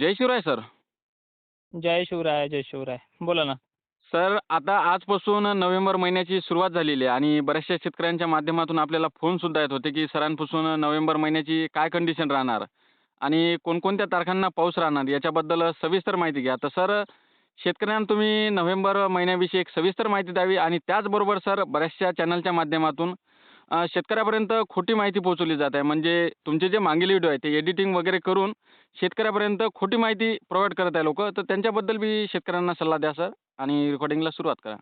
जय Shivray sir. जय शिवराय जय शिवराय. बोला ना. सर आता आजपासून नोव्हेंबर महिन्याची सुरुवात झालेली आहे आणि बऱ्याचशा शेतकऱ्यांच्या माध्यमातून आपल्याला फोन सुद्धा येत होते की सरांपासून नोव्हेंबर महिन्याची काय कंडिशन राहणार आणि कोणकोणत्या तारखांना पाऊस राहणार याच्याबद्दल सविस्तर माहिती घ्या. तर सर शेतकऱ्यांना तुम्ही नोव्हेंबर महिन्याविषयी एक सविस्तर माहिती द्यावी आणि त्याचबरोबर सर बऱ्याचशा चॅनलच्या माध्यमातून शेतकऱ्यापर्यंत खोटी माहिती पोहोचवली जात आहे. म्हणजे तुमचे जे मागील व्हिडिओ आहे ते एडिटिंग वगैरे करून शेतकऱ्यापर्यंत खोटी माहिती प्रोव्हाइड करत आहे लोक. तर त्यांच्याबद्दल बी शेतकऱ्यांना सल्ला द्या सर आणि रेकॉर्डिंगला सुरुवात करा.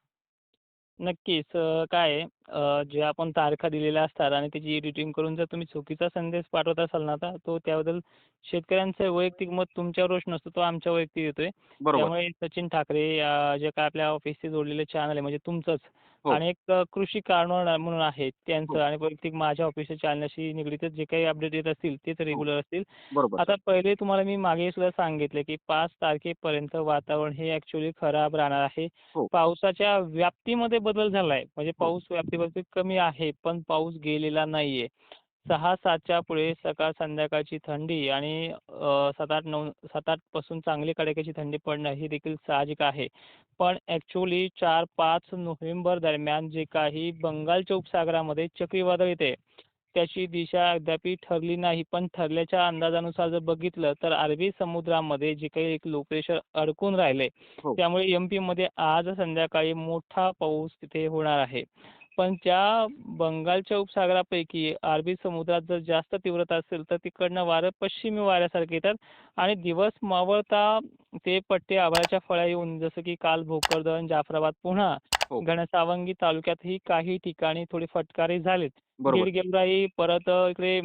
नक्कीच. काय आहे जे आपण तारखा दिलेल्या असतात आणि त्याची एडिटिंग करून जर तुम्ही चुकीचा संदेश पाठवत असाल ना तर तो त्याबद्दल शेतकऱ्यांचं वैयक्तिक मत तुमच्यावर रोष नसतो तो आमच्या वैयक्तिक येतोय. त्यामुळे सचिन ठाकरे जे काय आपल्या ऑफिसचे जोडलेले चॅनल आहे म्हणजे तुमचंच. आणि एक कृषी कानून म्हणून आहे त्यांचं हो. आणि वैयक्तिक माझ्या ऑफिसच्या चॅनलशी निगडीत जे काही अपडेट येत असतील तेच रेग्युलर असतील. आता पहिले तुम्हाला मी मागे सुद्धा सांगितलं की पाच तारखेपर्यंत वातावरण हे ॲक्च्युली खराब राहणार आहे. हो. पावसाच्या व्याप्तीमध्ये बदल झाला आहे म्हणजे पाऊस व्याप्तीवरती कमी आहे पण पाऊस गेलेला नाहीये. सहा सातच्या पुढे सकाळ संध्याकाळची थंडी आणि सात आठ नऊ सात आठपासून चांगली कडाक्याची थंडी पडणं ही देखील साहजिक आहे. पण ॲक्च्युली चार पाच नोव्हेंबर दरम्यान जे काही बंगालच्या उपसागरामध्ये चक्रीवादळ येते त्याची दिशा अद्याप ठरली नाही. पण ठरल्याच्या अंदाजानुसार जर बघितलं तर अरबी समुद्रामध्ये जे काही एक लो प्रेशर अडकून राहिले हो. त्यामुळे एम पीमध्ये आज संध्याकाळी मोठा पाऊस तिथे होणार आहे. पण त्या बंगालच्या उपसागरापैकी अरबी समुद्रात जर जास्त तीव्रता असेल तर तिकडनं वारं पश्चिमी वाऱ्यासारखे येतात. आणि दिवस मावळता ते पट्टे आभाळाच्या फळ्या येऊन जसं की काल भोकरदन जाफराबाद पुन्हा हो. घनसावंगी तालुक्यातही काही ठिकाणी थोडे फटकारे झालेत. बीड गेवराई परत इकडे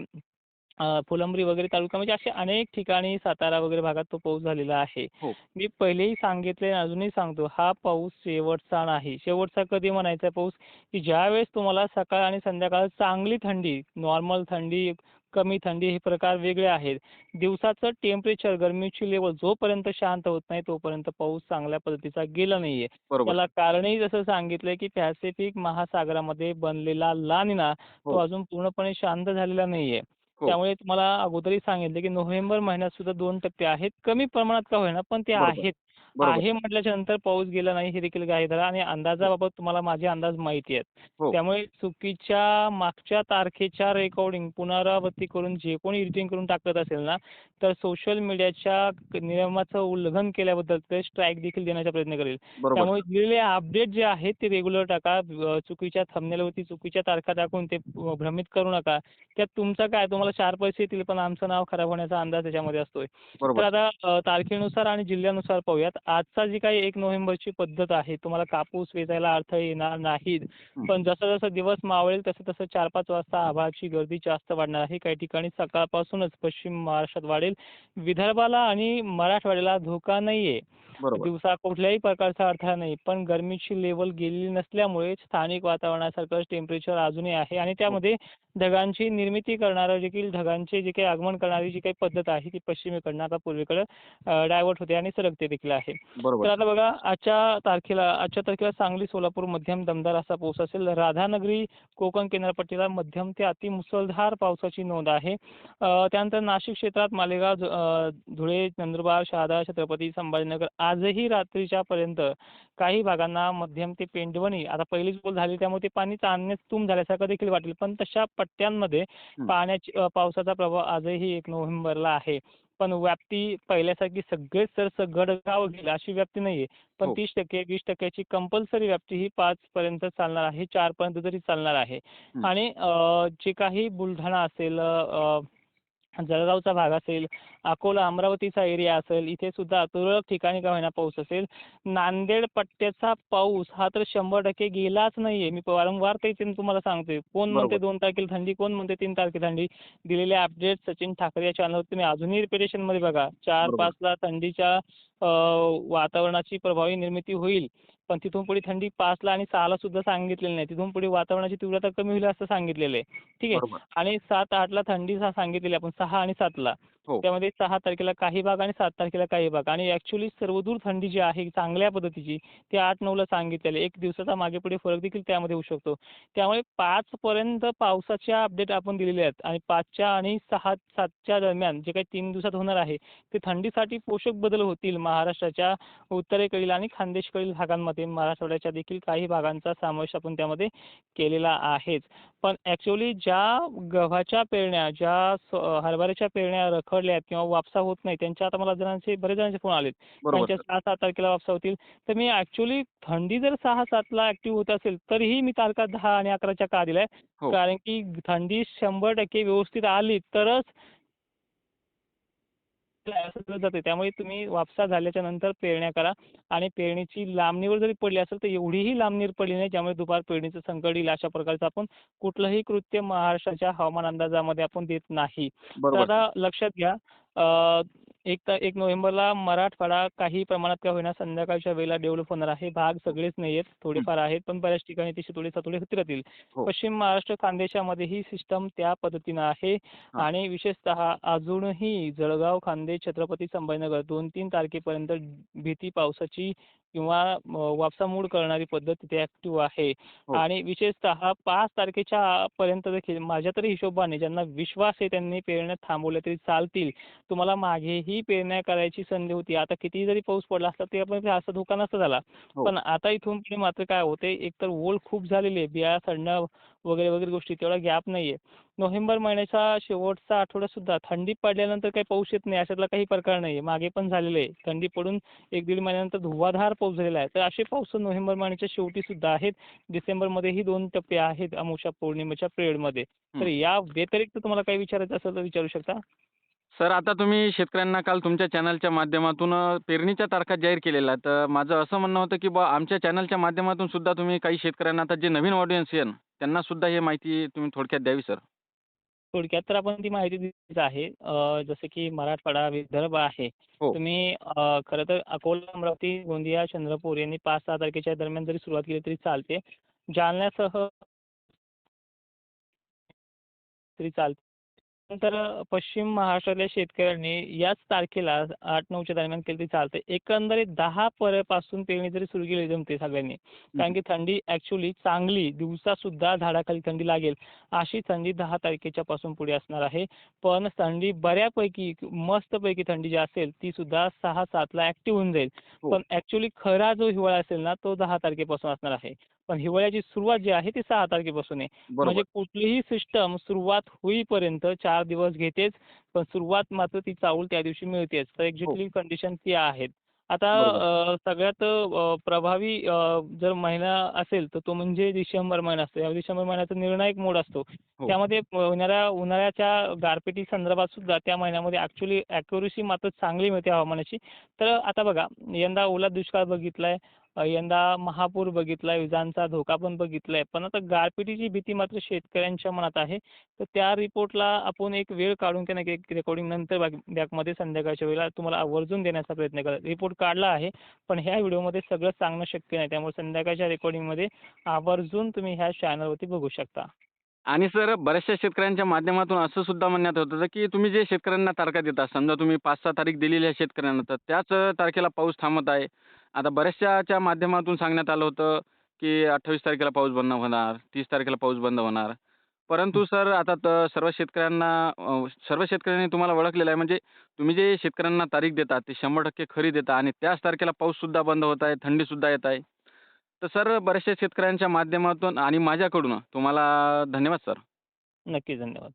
फुलंब्री वगैरे तालुका म्हणजे असे अनेक ठिकाणी सातारा वगैरे भागात तो पाऊस झालेला आहे हो. मी पहिलेही सांगितले आणि अजूनही सांगतो हा पाऊस शेवटचा नाही शेवटचा कधी म्हणायचा पाऊस की ज्यावेळेस तुम्हाला सकाळ आणि संध्याकाळ चांगली थंडी नॉर्मल थंडी कमी थंडी हे प्रकार वेगळे आहेत दिवसाचं टेम्परेचर गरमीची लेवल जोपर्यंत शांत होत नाही तोपर्यंत पाऊस चांगल्या पद्धतीचा गेला नाहीये त्याला कारणही जसं सांगितलंय की पॅसिफिक महासागरामध्ये बनलेला ला निना तो हो. अजून पूर्णपणे शांत झालेला नाहीये हो. त्यामुळे तुम्हाला अगोदरही सांगितले की नोव्हेंबर महिन्यात सुद्धा दोन टक्के आहेत. कमी प्रमाणात का होईना पण ते. आहेत. आहे म्हटल्याच्या नंतर पाऊस गेला नाही हे देखील गाही धरा आणि अंदाजाबाबत तुम्हाला माझे अंदाज माहिती आहेत. हो. त्यामुळे चुकीच्या मागच्या तारखेच्या रेकॉर्डिंग पुनरावृत्ती करून जे कोणी एडिटिंग करून टाकत असेल ना तर सोशल मीडियाच्या नियमाचं उल्लंघन केल्याबद्दल ते स्ट्राईक देखील देण्याचा प्रयत्न करेल. त्यामुळे दिलेले अपडेट जे आहेत ते रेग्युलर टाका. चुकीच्या थंबनेलवरती चुकीच्या तारखा टाकून ते भ्रमित करू नका. त्यात तुमचं काय? तुम्हाला चार पैसे येतील पण आमचं नाव खराब होण्याचा अंदाज त्याच्यामध्ये असतोय. तर आता तारखेनुसार आणि जिल्ह्यानुसार पाहूयात. आजचा जी काही एक नोव्हेंबरची पद्धत आहे तुम्हाला कापूस वेचायला अडथळे येणार नाहीत. पण जसं जसं दिवस मावळेल तसं तसं चार पाच वाजता आभाळाची गर्दी जास्त वाढणार आहे. काही ठिकाणी सकाळपासूनच पश्चिम महाराष्ट्रात वाढेल. विदर्भाला आणि मराठवाड्याला धोका नाहीये. दिवसा कुठल्याही प्रकारचा अडथळा नाही. पण गरमीची लेवल गेलेली नसल्यामुळे स्थानिक वातावरणासारखंच टेम्परेचर अजूनही आहे आणि त्यामध्ये ढगांची निर्मिती करणारं देखील ढगांचे जे काही आगमन करणारी जी काही पद्धत आहे ती पश्चिमेकडनं आता पूर्वेकडे डायव्हर्ट होते आणि सरकते देखील आहे. तर बरोबर. आता बघा आजच्या तारखेला आजच्या तारखेला सांगली सोलापूर मध्यम दमदार असा पाऊस असेल. राधानगरी कोकण किनारपट्टीला मध्यम ते अति मुसळधार पावसाची नोंद आहे. त्यानंतर नाशिक क्षेत्रात मालेगाव धुळे नंदुरबार शहादा छत्रपती संभाजीनगर आजही रात्रीच्या पर्यंत काही भागांना मध्यम ते पेंडवणी आता पहिलीच बोल झाली त्यामुळे ते पाणी चांदण्यास तुम झाल्यासारखं देखील वाटेल. पण तशा पट्ट्यांमध्ये. पाण्याची पावसाचा प्रभाव आजही एक नोव्हेंबरला आहे. पण व्याप्ती पहिल्यासारखी सगळेच सर सगळं गाव गेलं अशी व्याप्ती नाहीये पण हो. तीस टक्के वीस टक्क्याची कंपल्सरी व्याप्ती ही पाच पर्यंत चालणार आहे चार पर्यंत तरी चालणार आहे. आणि अ, जे काही बुलढाणा असेल अ, जळगावचा भाग असेल अकोला अमरावतीचा एरिया असेल इथे सुद्धा तुरळक ठिकाणी का होईना पाऊस असेल. नांदेड पट्ट्याचा पाऊस हा तर शंभर टक्के गेलाच नाहीये. मी वारंवार तेच तुम्हाला सांगतोय. कोण म्हणते. दोन तारखेला थंडी कोण म्हणते तीन तारखेला थंडी? दिलेले अपडेट सचिन ठाकरे या चॅनलवर तुम्ही अजूनही रिपिटेशनमध्ये बघा. चार. पाचला थंडीच्या अ, वातावरणाची प्रभावी निर्मिती होईल. पण तिथून पुढे थंडी पाचला आणि सहाला सुद्धा सांगितलेली नाही. तिथून पुढे वातावरणाची तीव्रता कमी होईल असं सांगितलेलं आहे. ठीक आहे? आणि सात आठला थंडी सांगितलेली आपण सहा आणि सातला. हो. त्यामध्ये सहा तारखेला काही भाग आणि सात तारखेला काही भाग. आणि ऍक्च्युली सर्वदूर थंडी जी आहे चांगल्या पद्धतीची ती आठ नऊला सांगितलेली एक दिवसाचा मागे पुढे फरक देखील त्यामध्ये होऊ शकतो. त्यामुळे पाचपर्यंत पावसाच्या अपडेट आपण दिलेले आहेत. आणि पाचच्या आणि सहा सातच्या दरम्यान जे काही तीन दिवसात होणार आहे ते थंडीसाठी पोषक बदल होतील महाराष्ट्राच्या उत्तरेकडील आणि खानदेशकडील भागांमध्ये. मराठवाड्याच्या देखील काही भागांचा समावेश आपण त्यामध्ये केलेला आहेच. पण ॲक्च्युली ज्या गव्हाच्या पेरण्या ज्या स हरभऱ्याच्या पेरण्या रखडल्या आहेत किंवा वापसा होत नाही. त्यांच्या आता मला जणांचे बरेच जणांचे फोन आलेत. त्यांच्या सहा सात तारखेला वापसा होतील. तर मी ॲक्च्युली थंडी जर सहा सातला ॲक्टिव्ह होत असेल तरीही मी तारखा दहा आणि अकराच्या का दिल्या. हो. कारण की थंडी शंभर टक्के व्यवस्थित आली तरच जाते. त्यामुळे तुम्ही वापसा झाल्याच्यानंतर पेरण्या करा. आणि पेरणीची लांबणीवर जरी पडली असेल तर एवढीही लांबणीवर पडली नाही ज्यामुळे दुपार पेरणीचं संकट येईल अशा प्रकारचं आपण कुठलंही कृत्य महाराष्ट्राच्या हवामान अंदाजामध्ये आपण देत नाही. तर आता लक्षात घ्या अ, एक ता एक नोव्हेंबरला मराठवाडा काही प्रमाणात का होईना संध्याकाळच्या वेळेला डेव्हलप होणार आहे भाग सगळेच नाही आहेत थोडेफार आहेत पण बऱ्याच ठिकाणी ते थोडे थोडे होत राहतील हो. पश्चिम महाराष्ट्र खानदेशामध्ये ही सिस्टम त्या पद्धतीनं आहे. आणि विशेषतः अजूनही जळगाव खान्देश छत्रपती संभाजीनगर दोन तीन तारखेपर्यंत भीती पावसाची किंवा वापसा मूड करणारी पद्धत तिथे ॲक्टिव्ह आहे. हो. आणि विशेषतः पाच तारखेच्या पर्यंत देखील माझ्या तरी हिशोबाने ज्यांना विश्वास आहे त्यांनी पेरण्या थांबवल्या तरी चालतील. तुम्हाला मागेही पेरण्या करायची संधी होती. आता कितीही जरी पाऊस पडला असता ते आपण असा धोका नसता झाला. हो. पण आता इथून पुढे मात्र काय होते? एकतर ओल खूप झालेली आहे. बिया सडणं वगैरे वगैरे गोष्टी तेवढा गॅप नाही आहे नोव्हेंबर महिन्याचा शेवटचा आठवडा सुद्धा थंडी पडल्यानंतर काही पाऊस येत नाही अशातला काही प्रकार नाही आहे मागे पण झालेलं आहे. थंडी पडून एक दीड महिन्यानंतर धुवाधार पाऊस झालेला आहे. तर असे पाऊस नोव्हेंबर महिन्याच्या शेवटी सुद्धा आहेत डिसेंबरमध्येही दोन टप्पे आहेत अमावस्या पौर्णिमेच्या पिरियडमध्ये. तर. या व्यतिरिक्त तुम्हाला काही विचारायचं असेल तर विचारू शकता. सर आता तुम्ही शेतकऱ्यांना काल तुमच्या चॅनलच्या माध्यमातून पेरणीच्या तारखा जाहीर केलेल्या तर माझं असं म्हणणं होतं की बा आमच्या चॅनलच्या माध्यमातून सुद्धा तुम्ही काही शेतकऱ्यांना आता जे नवीन ऑडियन्स येईल त्यांना सुद्धा ही माहिती तुम्ही थोडक्यात द्यावी सर. थोडक्यात तर आपण ती माहिती दिलीच आहे. अ, जसं की मराठवाडा विदर्भ आहे. हो. तुम्ही अ, खरं तर अकोला अमरावती गोंदिया चंद्रपूर यांनी पाच सहा तारखेच्या दरम्यान जरी सुरुवात केली तरी चालते. जालन्यासह तरी चालते. नंतर पश्चिम महाराष्ट्रातल्या शेतकऱ्यांनी याच तारखेला आठ नऊच्या दरम्यान केली तरी चालते एकंदरीत दहा पासून पेरणी जरी सुरू केली जमते सगळ्यांनी कारण की थंडी ॲक्च्युली चांगली दिवसासुद्धा झाडाखाली थंडी लागेल अशी थंडी दहा तारखेच्या पासून पुढे असणार आहे. पण थंडी बऱ्यापैकी मस्तपैकी थंडी जी असेल ती सुद्धा सहा सातला ॲक्टिव्ह होऊन जाईल. हो. पण ॲक्च्युली खरा जो हिवाळा असेल ना तो दहा तारखेपासून असणार आहे. पण हिवाळ्याची सुरुवात जी आहे ती सहा तारखेपासून आहे. म्हणजे कुठलीही सिस्टम सुरुवात होईपर्यंत चार दिवस घेतेच पण सुरुवात मात्र ती चाऊल त्या दिवशी मिळतेच. तर एक्झॅक्टली कंडिशन ती आहेत. आता सगळ्यात प्रभावी जर महिना असेल तर तो म्हणजे डिसेंबर महिना असतो. या डिसेंबर महिन्याचा निर्णायक मोड असतो. हो. त्यामध्ये होणाऱ्या उन्हाळ्याच्या गारपिटी संदर्भात सुद्धा त्या महिन्यामध्ये ॲक्च्युली ॲक्युरेसी मात्र चांगली मिळते हवामानाची. तर आता बघा यंदा ओला दुष्काळ बघितलाय. यंदा महापूर बघितलाय विजांचा धोका पण बघितलाय. पण आता गारपिटीची भीती मात्र शेतकऱ्यांच्या मनात आहे. तर त्या रिपोर्टला आपण एक वेळ काढून की नाही एक रेकॉर्डिंग नंतर बॅक बॅकमध्ये संध्याकाळच्या वेळेला तुम्हाला आवर्जून देण्याचा प्रयत्न करा. रिपोर्ट काढला आहे पण ह्या व्हिडिओमध्ये सगळं सांगणं शक्य नाही. त्यामुळे संध्याकाळच्या रेकॉर्डिंगमध्ये आवर्जून तुम्ही ह्या चॅनलवरती बघू शकता. आणि सर बऱ्याचशा शेतकऱ्यांच्या माध्यमातून असं सुद्धा म्हणण्यात होतं की तुम्ही जे शेतकऱ्यांना तारखा देता समजा तुम्ही पाच सहा तारीख दिलेली आहे शेतकऱ्यांना तर त्याच तारखेला पाऊस थांबत आहे. आता बऱ्याचशाच्या माध्यमातून सांगण्यात आलं होतं की अठ्ठावीस तारखेला पाऊस बंद होणार तीस तारखेला पाऊस बंद होणार. परंतु सर आता तर सर्व शेतकऱ्यांना सर्व शेतकऱ्यांनी तुम्हाला ओळखलेलं आहे. म्हणजे तुम्ही जे शेतकऱ्यांना तारीख देता ते शंभर टक्के खरी देता आणि त्याच तारखेला पाऊससुद्धा बंद होत आहे थंडीसुद्धा येत आहे. तर सर बऱ्याचशा शेतकऱ्यांच्या माध्यमातून आणि माझ्याकडून तुम्हाला धन्यवाद सर. नक्की धन्यवाद.